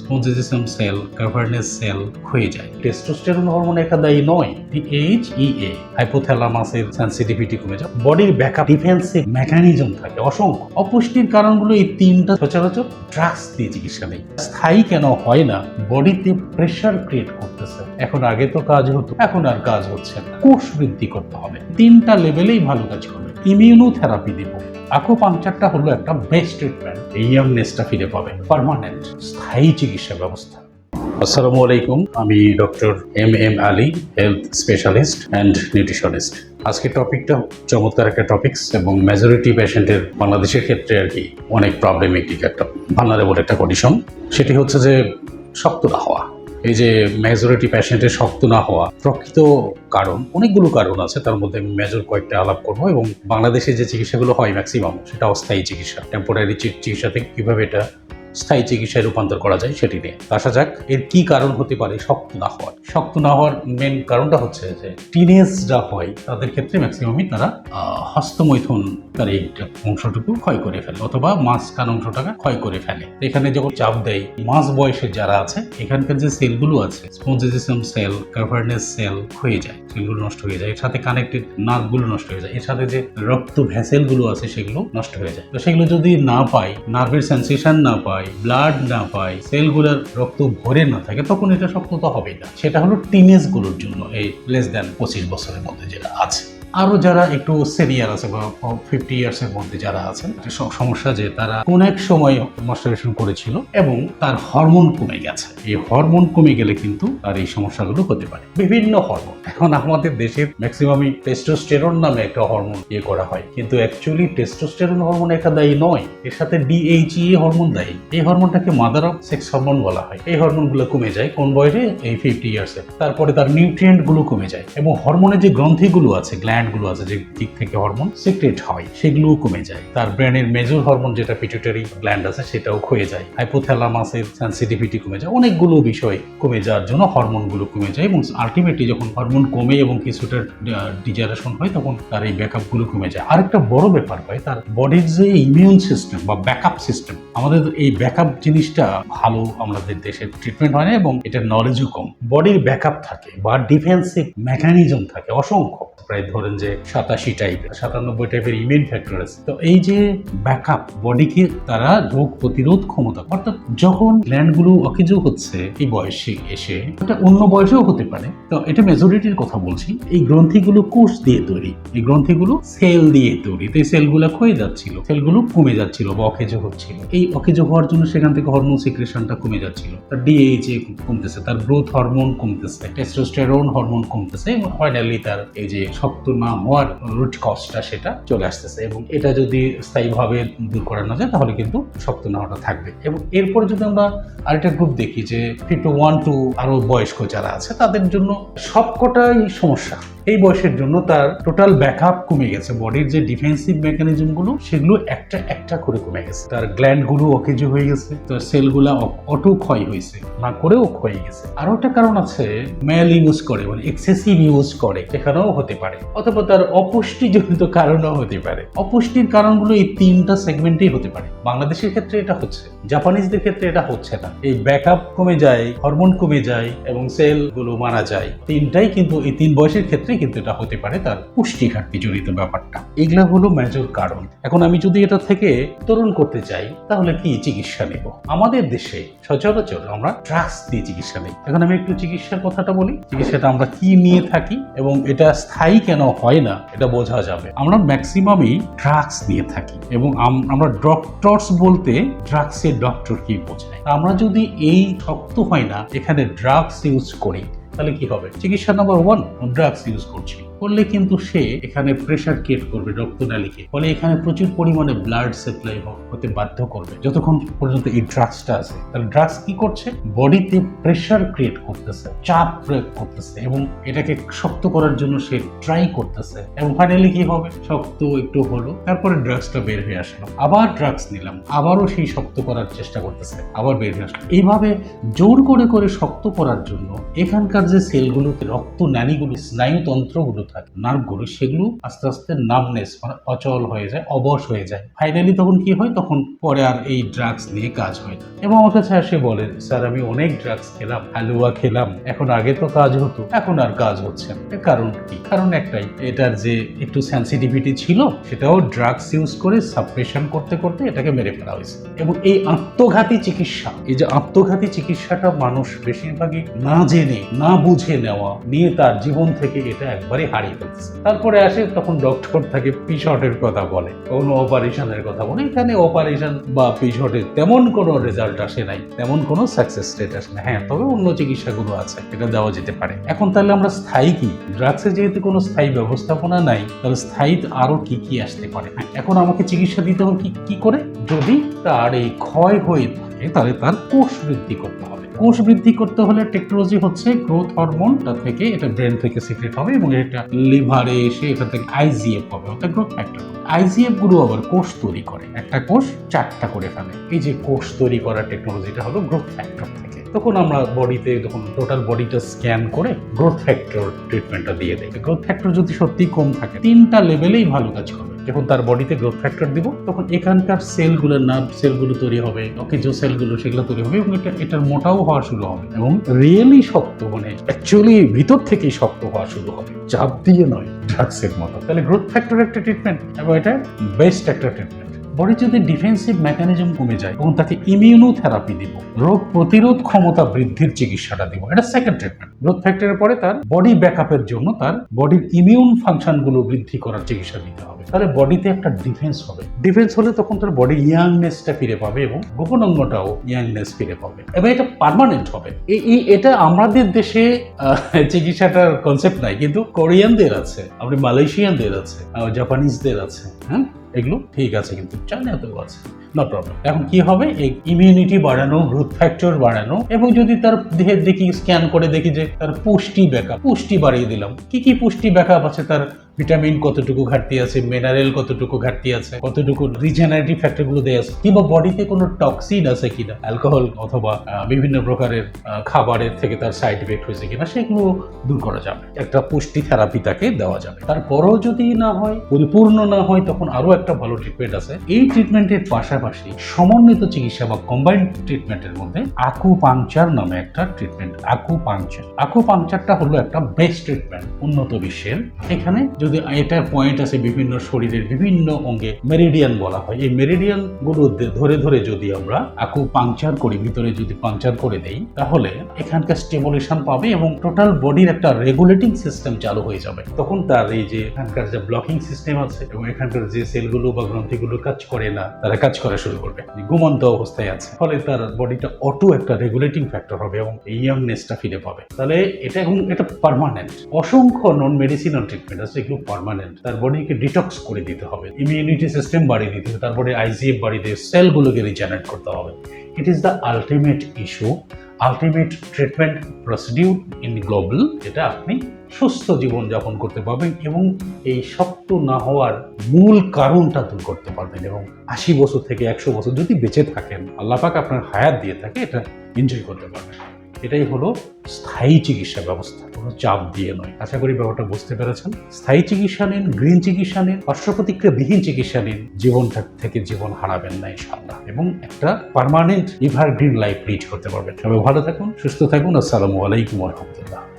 স্পঞ্জিজম sell কাভারনেস sell হয়ে যায়। Testosterone hormone একা দায়ী নয় এইচ ই এ হাইপোথ্যালামাসের সেন্সিটিভিটি কমে যায়। বডির ব্যাকআপ ডিফেন্সিভ মেকানিজম থাকে, অসংখ্য। অপুষ্টির কারণগুলো এই তিনটা সচরাচর ড্রাগস দিয়ে চিকিৎসা নেই স্থায়ী কেন হয় না বডিতে প্রেশার ক্রিয়েট করতেছে। এখন আগে তো কাজ হতো, এখন আর কাজ হচ্ছে না। কোষ বৃদ্ধি করতে হবে। তিনটা লেভেলেই ভালো কাজ করবে। ইমিউনোথেরাপি দিব। আকুপাংচারটা হলো একটা বেস্ট ট্রিটমেন্ট এই ইয়াংনেসটা ফিরে পাবে। পার্মানেন্ট স্থায়ী চিকিৎসা ব্যবস্থা। আসসালামু আলাইকুম, আমি doctor M M Ali health specialist and nutritionist আজকের টপিকটা চমৎকার একটা টপিকস এবং মেজরিটি পেশেন্টের বাংলাদেশের ক্ষেত্রে আর কি অনেক প্রবলেমেটিক একটা ভালনারেবল একটা কন্ডিশন সেটি হচ্ছে যে শক্ত না হওয়া। এই যে মেজরিটি প্যাশেন্টের শক্ত না হওয়া, প্রকৃত কারণ, অনেকগুলো কারণ আছে, তার মধ্যে আমি মেজর কয়েকটা আলাপ করব এবং বাংলাদেশে যে চিকিৎসাগুলো হয় ম্যাক্সিমাম সেটা অস্থায়ী চিকিৎসা টেম্পোরারি চিকিৎসা থেকে কীভাবে এটা স্থায়ী চিকিৎসায় রূপান্তর করা যায় সেটি নিয়ে। আসা যাক, এর কি কারণ হতে পারে শক্ত না হওয়ার। শক্ত না হওয়ার মেন কারণটা হচ্ছে যে টিনেজরা হয়, তাদের ক্ষেত্রে ম্যাক্সিমামই তারা হস্তমৈথুনকার এই অংশটুকু ক্ষয় করে ফেলে অথবা মাঝখান অংশটাকে ক্ষয় করে ফেলে। এখানে যখন চাপ দেয়, মাঝ বয়সের যারা আছে, এখানকার যে সেলগুলো আছে স্পঞ্জিজম সেল কাভারনেস সেল হয়ে যায় সেলগুলো নষ্ট হয়ে যায়। এর সাথে কানেক্টেড নার্ভগুলো নষ্ট হয়ে যায়। এর সাথে যে রক্ত ভ্যাসেলগুলো আছে, সেগুলো নষ্ট হয়ে যায়। তো সেগুলো যদি না পাই নার্ভের সেন্সেশন না পাই ব্লাড না পাই সেলগুলোর রক্ত ভরে না থাকে, তখন এটা শক্ত তো হবেই না। সেটা হলো টিনেজগুলোর জন্য এই লেস দেন পঁচিশ বছরের মধ্যে যেটা আছে। আরও যারা একটু সিনিয়র আছে বা ফিফটি ইয়ার্সের মধ্যে যারা আছেন, একটা সমস্যা যে তারা কোন এক সময় মাস্টারবেশন করেছিল এবং তার হরমোন কমে গেছে। এই হরমোন কমে গেলে কিন্তু তার এই সমস্যাগুলো হতে পারে। বিভিন্ন হরমোন এখন আমাদের দেশের ম্যাক্সিমামই টেস্টোস্টেরন নামে একটা হরমোন ইয়ে করা হয়। কিন্তু অ্যাকচুয়ালি টেস্টোস্টেরন হরমোন একা দায়ী নয়। এর সাথে ডিএইচইএ হরমোন দায়ী। এই হরমোনটাকে মাদার অফ সেক্স হরমোন বলা হয়। এই হরমোনগুলো কমে যায় কোন বয়সে? এই ফিফটি ইয়ার্সে তারপরে তার নিউট্রিয়েন্টগুলো কমে যায়। এবং হরমোনের যে গ্রন্থিগুলো আছে গ্ল্যান্ড গুলো আছে যে দিক থেকে হরমোন সিক্রেট হয়, সেগুলোও কমে যায়। তার ব্রেনের মেজর হরমোন যেটা পিটুটারি গ্ল্যান্ড আছে, সেটাও ক্ষয়ে যায়। হাইপোথ্যালামাসের সেন্সিটিভিটি কমে যায়। অনেকগুলো বিষয় কমে যাওয়ার জন্য হরমোনগুলো কমে যায় এবং আলটিমেটলি যখন হরমোন কমে এবং কিছুটা ডিজারেশন হয়, তখন তার এই ব্যাকআপগুলো কমে যায়। আরেকটা বড় ব্যাপার হয়, তার বডির যে ইমিউন সিস্টেম বা ব্যাকআপ সিস্টেম আমাদের এই ব্যাকআপ জিনিসটা ভালো আমাদের দেশে ট্রিটমেন্ট হয় না এবং এটার নলেজও কম। বডির ব্যাকআপ থাকে বা ডিফেন্সিভ মেকানিজম থাকে, অসংখ্য। প্রায় ধরেন যে সাতাশি টাইপের সাতানব্বই টাইপের ইমিউন ফ্যাক্টর আছে। তো এই যে ব্যাকআপ বডিকে তারা রোগ প্রতিরোধ ক্ষমতা, অর্থাৎ যখন গ্ল্যান্ডগুলো অকেজ হচ্ছে এই বয়সে এসে, এটা অন্য বয়সেও হতে পারে। তো এটা মেজরিটির কথা বলছি। এই গ্রন্থিগুলো কোষ দিয়ে তৈরি। এই গ্রন্থিগুলো সেল দিয়ে তৈরি। তো এই সেলগুলো ক্ষয়ে যাচ্ছিল। সেলগুলো কমে যাচ্ছিল বা অকেজ হচ্ছিল। এই অকেজ হওয়ার জন্য সেখান থেকে হরমোন সিক্রেশনটা কমে যাচ্ছিল। তার ডিএইচএ কমতেছে, তার গ্রোথ হরমোন কমতেছে টেস্টোস্টেরন হরমোন কমতেছে, এবং ফাইনালি তার এই যে শক্ত না হওয়ার রুট কজটা সেটা চলে আসতেছে এবং এটা যদি স্থায়ীভাবে দূর করানো যায় তাহলে কিন্তু শক্ত নেওয়াটা থাকবে এবং এরপরে যদি আমরা আরেকটা গ্রুপ দেখি যে ফিফটি ওয়ান টু আরও বয়স্ক যারা আছে তাদের জন্য সবকটাই সমস্যা। এই বয়সের জন্য তার টোটাল ব্যাকআপ কমে গেছে। বডির যে ডিফেন্সিভ মেকানিজমগুলো, সেগুলো একটা একটা করে কমে গেছে। তার গ্ল্যান্ডগুলো অকেজ হয়ে গেছে, তার সেলগুলা অটো ক্ষয় হয়েছে, না করেও ক্ষয়ে গেছে। আরও একটা কারণ আছে ম্যাল ইউজ করে মানে এক্সেসিভ ইউজ করে সেখানেও হতে পারে। অথবা তার অপুষ্টিজনিত কারণও হতে পারে। অপুষ্টির কারণগুলো এই তিনটা সেগমেন্টেই হতে পারে। বাংলাদেশের ক্ষেত্রে এটা হচ্ছে জাপানিজদের ক্ষেত্রে এটা হচ্ছে না। এই ব্যাকআপ কমে যায় হরমোন কমে যায়, এবং সেলগুলো মারা যায়। তিনটাই কিন্তু এই তিন বয়সের ক্ষেত্রে কিন্তু এটা হতে পারে তার পুষ্টি ঘাটতি জড়িত ব্যাপারটা। এগুলা হলো মেজর কারণ। এখন আমি যদি এটা থেকে তরুণ করতে চাই, তাহলে কি চিকিৎসা নেব? আমাদের দেশে সচরাচর আমরা ড্রাগস দিয়ে চিকিৎসা নেই। এখন আমি একটু চিকিৎসার কথাটা বলি। চিকিৎসাটা আমরা কি নিয়ে থাকি এবং এটা স্থায়ী কেন হয় না, এটা বোঝা যাবে। আমরা ম্যাক্সিমামই ড্রাগস নিয়ে থাকি এবং আমরা ডক্টরস বলতে ড্রাগসের ডক্টর কি বোঝায়। আমরা যদি এই শক্ত হয় না, এখানে ড্রাগস ইউজ করি তাহলে কি হবে? চিকিৎসা নাম্বার ওয়ান ড্রাগস ইউজ করছি। করলে কিন্তু সে এখানে প্রেশার ক্রিয়েট করবে রক্তনালীকে। ফলে এখানে প্রচুর পরিমাণে ব্লাড সাপ্লাই হতে বাধ্য করবে। যতক্ষণ পর্যন্ত এই ড্রাগসটা আছে, তাহলে ড্রাগস কি করছে? বডিতে প্রেশার ক্রিয়েট করতেছে, চাপ প্রয়োগ করতেছে এবং এটাকে শক্ত করার জন্য সে ট্রাই করতেছে এবং ফাইনালি কি হবে? শক্ত একটু হলো, তারপরে ড্রাগসটা বের হয়ে আসলো। আবার ড্রাগস নিলাম, আবারও সেই শক্ত করার চেষ্টা করতেছে, আবার বের হয়ে আসলো। এইভাবে জোর করে করে শক্ত করার জন্য এখানকার যে সেলগুলোতে রক্ত নালীগুলো স্নায়ুতন্ত্রগুলো থাকে। নার্ভগুলো সেগুলো আস্তে আস্তে নামনেস মানে অচল হয়ে যায়, অবশ হয়ে যায়। ফাইনালি তখন কি হয়? তখন পরে আর এই ড্রাগস নিয়ে কাজ হয় না। এবং কাছে আসে বলে, স্যার, আমি অনেক ড্রাগস খেলাম, হালুয়া খেলাম, এখন আগে তো কাজ হতো, এখন আর কাজ হচ্ছে না। কারণ কি? কারণ একটাই, এটার যে একটু সেন্সিটিভিটি ছিল, সেটাও ড্রাগস ইউজ করে সাপ্রেশন করতে করতে এটাকে মেরে ফেলা হয়েছে। এবং এই আত্মঘাতী চিকিৎসা, এই যে আত্মঘাতী চিকিৎসাটা মানুষ বেশিরভাগই না জেনে, না বুঝে নেওয়া নিয়ে তার জীবন থেকে এটা একবারে হারিয়ে ফেলছে তারপরে আসে তখন ডক্টর তাকে পিশটের কথা বলে কোনো অপারেশনের কথা বলে। এখানে অপারেশন বা পিশটের তেমন কোনো রেজাল্ট আসে নাই তেমন কোনো সাকসেস রেট আসে না হ্যাঁ তবে অন্য চিকিৎসাগুলো আছে এটা দেওয়া যেতে পারে। এখন তাহলে আমরা স্থায়ী কি? ড্রাগসে যেহেতু কোনো স্থায়ী ব্যবস্থাপনা নাই তাহলে স্থায়ী আরও কি কি আসতে পারে? হ্যাঁ, এখন আমাকে চিকিৎসা দিতে হবে কি করে? যদি তার এই ক্ষয় হয়ে থাকে তাহলে তার কোষ বৃদ্ধি করতে হবে। কোষ বৃদ্ধি করতে হলে টেকনোলজি হচ্ছে গ্রোথ হরমোনটা থেকে এটা ব্রেন থেকে সিক্রেট হবে এবং এটা লিভারে এসে এটা থেকে আইজিএফ হবে, অর্থাৎ গ্রোথ ফ্যাক্টর আইজিএফগুলো আবার কোষ তৈরি করে। একটা কোষ চারটা করে ফেলে। এই যে কোষ তৈরি করার টেকনোলজিটা হলো গ্রোথ ফ্যাক্টর থেকে। তখন আমরা বডিতে তখন টোটাল বডিটা স্ক্যান করে গ্রোথ ফ্যাক্টর ট্রিটমেন্টটা দিয়ে দেয় গ্রোথ ফ্যাক্টর যদি সত্যি কম থাকে, তিনটা লেভেলেই ভালো কাজ করবে। যখন তার বডিতে গ্রোথ ফ্যাক্টর দিব, তখন এখানকার সেলগুলো নার্ভ সেলগুলো তৈরি হবে অকেজো সেলগুলো সেগুলো তৈরি হবে এবং এটা, এটার মোটাও হওয়া শুরু হবে এবং রিয়েলি শক্ত মানে অ্যাকচুয়ালি ভিতর থেকেই শক্ত হওয়া শুরু হবে। চাপ দিয়ে নয় ড্রাগসের মতো। তাহলে গ্রোথ ফ্যাক্টর একটা ট্রিটমেন্ট এবং এটা বেস্ট একটা ট্রিটমেন্ট বডি যদি ডিফেন্সিভ মেকানিজম কমে যায় এবং তাকে ইমিউনোথেরাপি দিব। রোগ প্রতিরোধ ক্ষমতা বৃদ্ধির চিকিৎসাটা দিব। এটা সেকেন্ড ট্রিটমেন্ট গ্রোথ ফ্যাক্টরের পরে তার বডি ব্যাকআপের জন্য তার বডির ইমিউন ফাংশনগুলো বৃদ্ধি করার চিকিৎসা দিতে হবে। তাহলে বডিতে একটা ডিফেন্স হবে। ডিফেন্স হলে তখন তার বডি ইয়াংনেসটা ফিরে পাবে এবং গোপন অঙ্গটাও ইয়াংনেস ফিরে পাবে। এবং এটা পারমানেন্ট হবে। এই এটা আমাদের দেশে চিকিৎসাটার কনসেপ্ট নাই, কিন্তু কোরিয়ানদের আছে, আপনি মালয়েশিয়ানদের আছে জাপানিজদের আছে হ্যাঁ? এগুলো ঠিক আছে কিন্তু চায়নাতেও আছে। নো প্রবলেম এখন কি হবে? ইমিউনিটি বাড়ানো গ্রোথ ফ্যাক্টর বাড়ানো এবং যদি তার দেহের দেখি স্ক্যান করে দেখি যে তার পুষ্টি ব্যাকআপ, পুষ্টি বাড়িয়ে দিলাম। কি কি পুষ্টি ব্যাকআপ আছে? তার ভিটামিন কতটুকু ঘাটতি আছে? মিনারেল কতটুকু ঘাটতি আছে? কতটুকু রিজেনারেটিভ ফ্যাক্টরগুলো দেওয়া আছে? কিংবা বডিতে কোনো টক্সিন আছে কিনা? অ্যালকোহল অথবা বিভিন্ন প্রকারের খাবারের থেকে তার সাইড এফেক্ট হয়েছে কিনা, সেগুলো দূর করা যাবে। একটা পুষ্টি থেরাপি তাকে দেওয়া যাবে। তারপরও যদি না হয়, পরিপূর্ণ না হয়, তখন আরও একটা ভালো ট্রিটমেন্ট আছে। এই ট্রিটমেন্টের পাশাপাশি সমন্বিত চিকিৎসা বা কম্বাইন্ড ট্রিটমেন্টের মধ্যে আকু পাংচার নামে একটা ট্রিটমেন্ট আকু পাংচার আকু পাংচারটা হলো একটা বেস্ট ট্রিটমেন্ট উন্নত বিশ্বের। এখানে যদি এটার পয়েন্ট আছে বিভিন্ন শরীরের বিভিন্ন অঙ্গে মেরিডিয়ান বলা হয়। এই মেরিডিয়ানগুলো ধরে ধরে যদি আমরা আকু পাংচার করি, ভিতরে যদি পাংচার করে দেই, তাহলে এখানকার স্টেবুলেশন পাবে এবং টোটাল বডির একটা রেগুলেটিং সিস্টেম চালু হয়ে যাবে। তখন তার এই যে এখানকার যে ব্লকিং সিস্টেম আছে এবং এখানকার যে সেলগুলো বা গ্রন্থিগুলো কাজ করে না, তারা কাজ করা শুরু করবে। ঘুমন্ত অবস্থায় আছে। ফলে তার বডিটা অটো একটা রেগুলেটিং ফ্যাক্টর হবে এবং ইয়াংনেসটা ফিরে পাবে। তাহলে এটা এবং এটা পার্মানেন্ট অসংখ্য নন মেডিসিনাল ট্রিটমেন্ট আছে এগুলো পার্মানেন্ট তার বডিকে ডিটক্স করে দিতে হবে। ইমিউনিটি সিস্টেম বাড়িয়ে দিতে হবে। তারপরে আইজিএফ বাড়িয়ে দিয়ে সেলগুলোকে রিজেনারেট করতে হবে। It is the ultimate issue ultimate treatment procedure in global যেটা আপনি সুস্থ জীবন যাপন করতে পারবেন এবং এই শক্ত না হওয়ার মূল কারণটা দূর করতে পারবেন এবং আশি বছর থেকে একশো বছর যদি বেঁচে থাকেন, আল্লাহ পাক আপনার হায়াত দিয়ে থাকে, এটা এনজয় করতে পারবেন। এটাই হলো স্থায়ী চিকিৎসা ব্যবস্থা, কোনো চাপ দিয়ে নয়। আশা করি ব্যাপারটা বুঝতে পেরেছেন। স্থায়ী চিকিৎসা নিন, গ্রিন চিকিৎসা নিন পার্শ্ব প্রতিক্রিয়াবিহীন চিকিৎসা নিন, জীবনটা থেকে জীবন হারাবেন না ইনশাল্লাহ এবং একটা permanent evergreen life lead করতে পারবেন। সবাই ভালো থাকুন, সুস্থ থাকুন। আসসালামু আলাইকুম রহমতুল্লাহ।